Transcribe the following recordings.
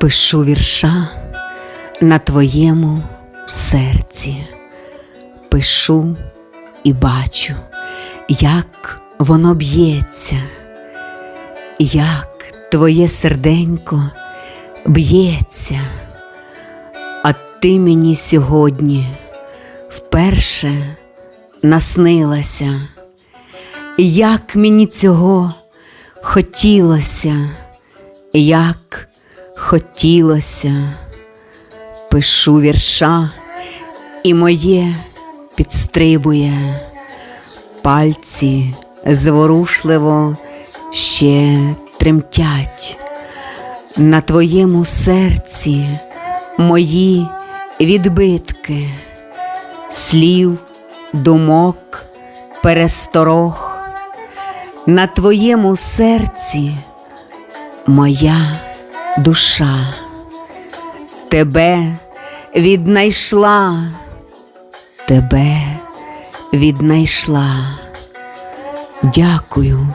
Пишу вірша на твоєму серці, пишу і бачу, як воно б'ється, як твоє серденько б'ється, а ти мені сьогодні вперше наснилася, як мені цього хотілося, як хотілося, пишу вірша, і моє підстрибує, пальці зворушливо ще тремтять. На твоєму серці мої відбитки, слів, думок, пересторог, на твоєму серці моя душа тебе віднайшла, тебе віднайшла. Дякую,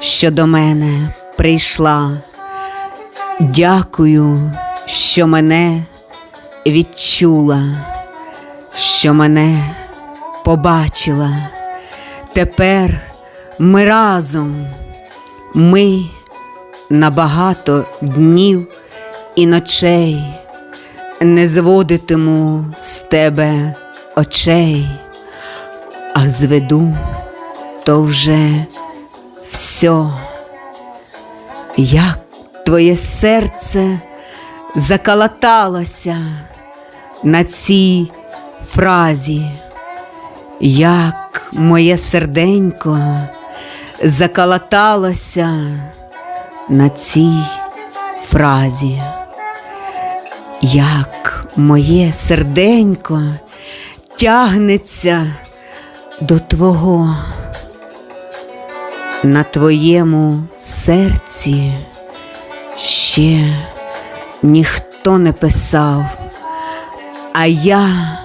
що до мене прийшла. Дякую, що мене відчула, що мене побачила. Тепер ми разом, ми на багато днів і ночей не зводитиму з тебе очей, а зведу то вже все. Як твоє серце заколоталося на цій фразі, як моє серденько заколоталося на цій фразі, як моє серденько тягнеться до твого на твоєму серці ще ніхто не писав, а я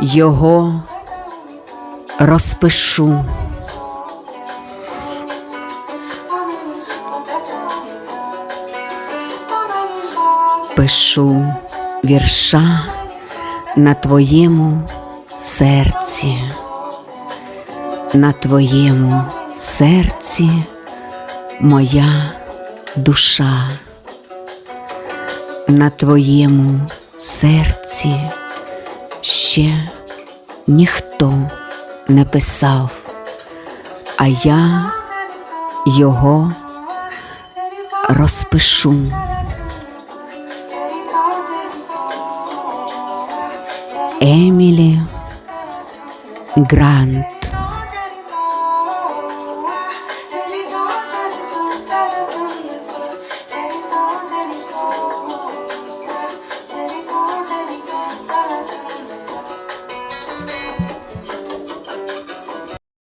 його розпишу. Пишу вірша на твоєму серці, на твоєму серці моя душа, на твоєму серці ще ніхто не писав, а я його розпишу. Емілі Грант